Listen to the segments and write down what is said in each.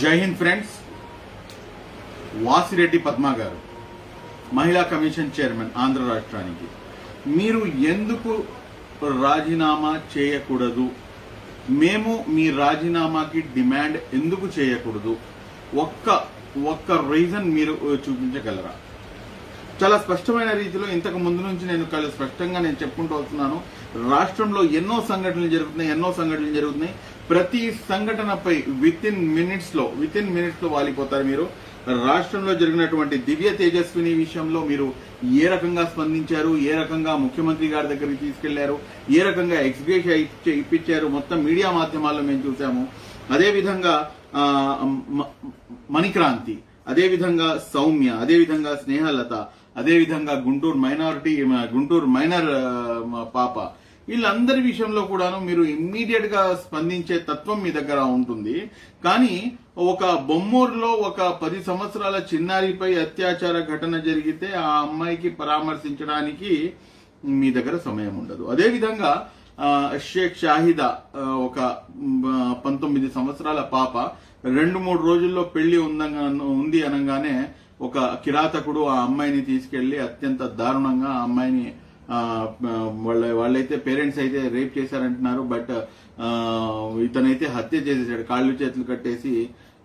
జై హింద్ ఫ్రెండ్స్. వాసిరెడ్డి పద్మా గారు మహిళా కమిషన్ చైర్మన్ ఆంధ్ర రాష్ట్రానికి. మీరు ఎందుకు రాజీనామా చేయకూడదు? మేము మీ రాజీనామాకి డిమాండ్ ఎందుకు చేయకూడదు? ఒక్క ఒక్క రీజన్ మీరు చూపించగలరా? చాలా స్పష్టమైన రీతిలో ఇంతకు ముందు నుంచి నేను చాలా స్పష్టంగా నేను చెప్పుకుంటూ వస్తున్నాను. రాష్ట్రంలో ఎన్నో సంఘటనలు జరుగుతున్నాయి ఎన్నో సంఘటనలు జరుగుతున్నాయి. ప్రతి సంఘటనపై విత్ ఇన్ మినిట్స్లో విత్ ఇన్ మినిట్స్లో వాలిపోతారు మీరు. రాష్ట్రంలో జరిగినటువంటి దివ్య తేజస్విని విషయంలో మీరు ఏ రకంగా స్పందించారు? ఏ రకంగా ముఖ్యమంత్రి గారి దగ్గరికి తీసుకెళ్ళారు? ఏ రకంగా ఎగ్జిబిషన్ ఇప్పించారు? మొత్తం మీడియా మాధ్యమాల్లో మేము చూసాము అదేవిధంగా మణిక్రాంతి అదేవిధంగా సౌమ్య అదేవిధంగా స్నేహలత అదేవిధంగా గుంటూరు మైనారిటీ గుంటూరు మైనర్ పాప వీళ్ళందరి విషయంలో కూడాను మీరు ఇమ్మీడియట్గా స్పందించే తత్వం మీ దగ్గర ఉంటుంది. కానీ ఒక బొమ్మూరులో ఒక పది సంవత్సరాల చిన్నారిపై అత్యాచార ఘటన జరిగితే ఆ అమ్మాయికి పరామర్శించడానికి మీ దగ్గర సమయం ఉండదు. అదేవిధంగా షేక్ షాహిదా ఒక పంతొమ్మిది సంవత్సరాల పాప రెండు మూడు రోజుల్లో పెళ్ళి ఉందంగా ఉంది అనగానే ఒక కిరాతకుడు ఆ అమ్మాయిని తీసుకెళ్ళి అత్యంత దారుణంగా ఆ అమ్మాయిని వాళ్ళ వాళ్ళైతే పేరెంట్స్ అయితే రేప్ చేశారంటున్నారు బట్ ఇతనైతే హత్య చేసేసాడు కాళ్ళు చేతులు కట్టేసి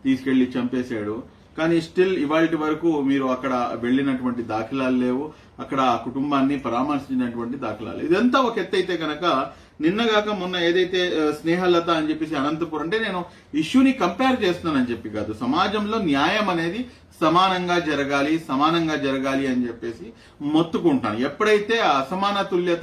తీసుకెళ్ళి చంపేశాడు. కానీ స్టిల్ ఇవాళ వరకు మీరు అక్కడ వెళ్ళినటువంటి దాఖలాలు లేవు. అక్కడ ఆ కుటుంబాన్ని పరామర్శించినటువంటి దాఖలాలు. ఇదంతా ఒక ఎత్తు అయితే కనుక నిన్నగాక మొన్న ఏదైతే స్నేహలత అని చెప్పేసి అనంతపురం అంటే నేను ఇష్యూని కంపేర్ చేస్తున్నానని చెప్పి కాదు. సమాజంలో న్యాయం అనేది సమానంగా జరగాలి సమానంగా జరగాలి అని చెప్పేసి మొత్తుకుంటాను ఎప్పుడైతే ఆ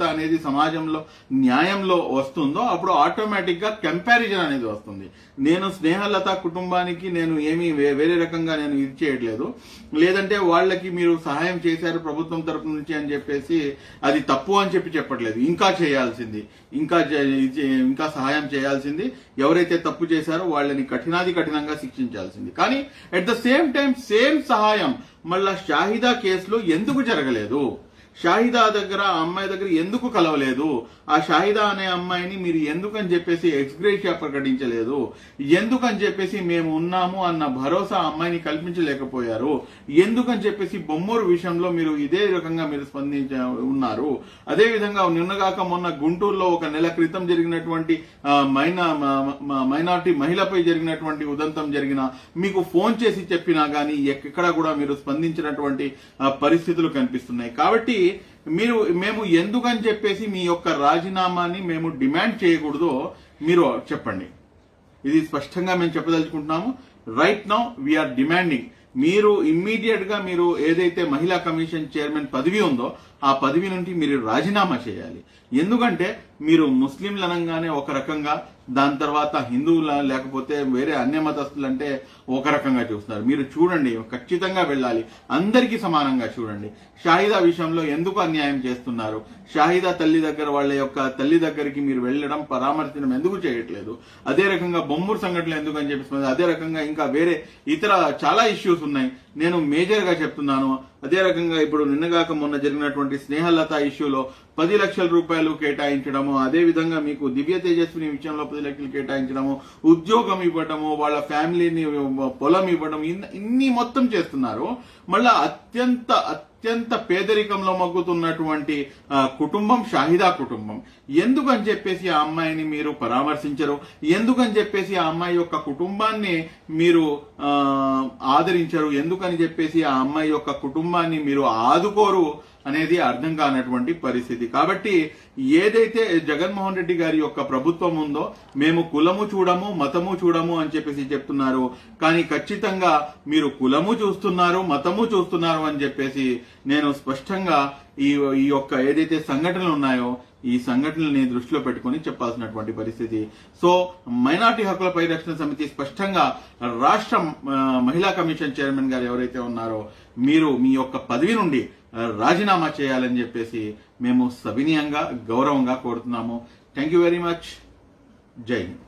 అనేది సమాజంలో న్యాయంలో వస్తుందో అప్పుడు ఆటోమేటిక్గా కంపారిజన్ అనేది వస్తుంది. నేను స్నేహలత కుటుంబానికి నేను ఏమీ వే- వేరే రకంగా నేను ఇది చేయట్లేదు. లేదంటే వాళ్ళకి మీరు సహాయం చేశారు ప్రభుత్వం తరపు నుంచి అని చెప్పేసి అది తప్పు అని చెప్పి చెప్పట్లేదు. ఇంకా చేయాల్సింది. ఇంకా చే- ఇది- ఇంకా సహాయం చేయాల్సింది. ఎవరైతే తప్పు చేశారో వాళ్ళని కఠినాది కఠినంగా శిక్షించాల్సింది. కానీ at the same time same సహాయం మళ్ళా షాహిదా కేసులో ఎందుకు జరగలేదు? షాహిదా దగ్గర ఆ అమ్మాయి దగ్గర ఎందుకు కలవలేదు? ఆ షాహిదా అనే అమ్మాయిని మీరు ఎందుకని చెప్పేసి ఎక్స్గ్రేషియా ప్రకటించలేదు? ఎందుకని చెప్పేసి మేము ఉన్నాము అన్న భరోసా అమ్మాయిని కల్పించలేకపోయారు? ఎందుకని చెప్పేసి బొమ్మూరు విషయంలో మీరు ఇదే రకంగా మీరు స్పందించ ఉన్నారు? అదేవిధంగా నిన్నగాక మొన్న గుంటూరులో ఒక నెల క్రితం జరిగినటువంటి మైనా మ- మ- మైనార్టీ మహిళపై జరిగినటువంటి ఉదంతం జరిగిన మీకు ఫోన్ చేసి చెప్పినా గానీ ఎక్కడ కూడా మీరు స్పందించినటువంటి పరిస్థితులు కనిపిస్తున్నాయి. కాబట్టి మీరు మేము ఎందుకని చెప్పేసి మీ యొక్క రాజీనామాని మేము డిమాండ్ చేయకూడదో మీరు చెప్పండి. ఇది స్పష్టంగా మేము చెప్పదలుచుకుంటున్నాము. Right now we are demanding మీరు ఇమ్మీడియట్గా మీరు ఏదైతే మహిళా కమిషన్ చైర్మన్ పదవి ఉందో ఆ పదవి నుండి మీరు రాజీనామా చేయాలి. ఎందుకంటే మీరు ముస్లింలనంగానే ఒక రకంగా దాని తర్వాత హిందువుల లేకపోతే వేరే అన్య మతస్థులు అంటే ఒక రకంగా చూస్తున్నారు. మీరు చూడండి ఖచ్చితంగా వెళ్ళాలి. అందరికీ సమానంగా చూడండి. షాహిదా విషయంలో ఎందుకు అన్యాయం చేస్తున్నారు? షాహిదా తల్లి దగ్గర వాళ్ళ యొక్క తల్లి దగ్గరికి మీరు వెళ్ళడం పరామర్శనం ఎందుకు చేయట్లేదు? అదే రకంగా బొమ్మూరు సంఘటనలు ఎందుకు అని చెప్పేసి అదే రకంగా ఇంకా వేరే ఇతర చాలా ఇష్యూస్ ఉన్నాయి. నేను మేజర్గా చెప్తున్నాను. అదే రకంగా ఇప్పుడు నిన్నగాక మొన్న జరిగినటువంటి స్నేహలత ఇష్యూలో పది లక్షల రూపాయలు కేటాయించడము అదే విధంగా మీకు దివ్య తేజస్విని విషయంలో పది లక్షలు కేటాయించడము ఉద్యోగం ఇవ్వడము వాళ్ళ ఫ్యామిలీని పొలం ఇవ్వడం ఇన్ని- ఇన్ని మొత్తం చేస్తున్నారు. మళ్ళా అత్యంత అత్యంత పేదరికంలో మగ్గుతున్నటువంటి కుటుంబం షాహిదా కుటుంబం. ఎందుకని చెప్పేసి ఆ అమ్మాయిని మీరు పరామర్శించరు? ఎందుకని చెప్పేసి ఆ అమ్మాయి యొక్క కుటుంబాన్ని మీరు ఆదరించరు? ఎందుకని చెప్పేసి ఆ అమ్మాయి యొక్క కుటుంబాన్ని మీరు ఆదుకోరు? అనేది అర్థం కానటువంటి పరిస్థితి. కాబట్టి ఏదైతే జగన్మోహన్ రెడ్డి గారి యొక్క ప్రభుత్వం ఉందో మేము కులము చూడము మతము చూడము అని చెప్పేసి చెప్తున్నారు. కానీ ఖచ్చితంగా మీరు కులము చూస్తున్నారు మతము చూస్తున్నారు అని చెప్పేసి నేను స్పష్టంగా ఈ ఈ యొక్క ఏదైతే సంఘటనలు ఉన్నాయో ఈ సంఘటనల్ని దృష్టిలో పెట్టుకొని చెప్పాల్సినటువంటి పరిస్థితి. సో మైనార్టీ హక్కుల పరిరక్షణ సమితి స్పష్టంగా రాష్ట్ర మహిళా కమిషన్ చైర్మన్ గారు ఎవరైతే ఉన్నారో మీరు మీ యొక్క పదవి నుండి రాజీనామా చేయాలని చెప్పేసి మేము సవినీయంగా గౌరవంగా కోరుతున్నాము. థ్యాంక్ యూ వెరీ మచ్ జై హింద్.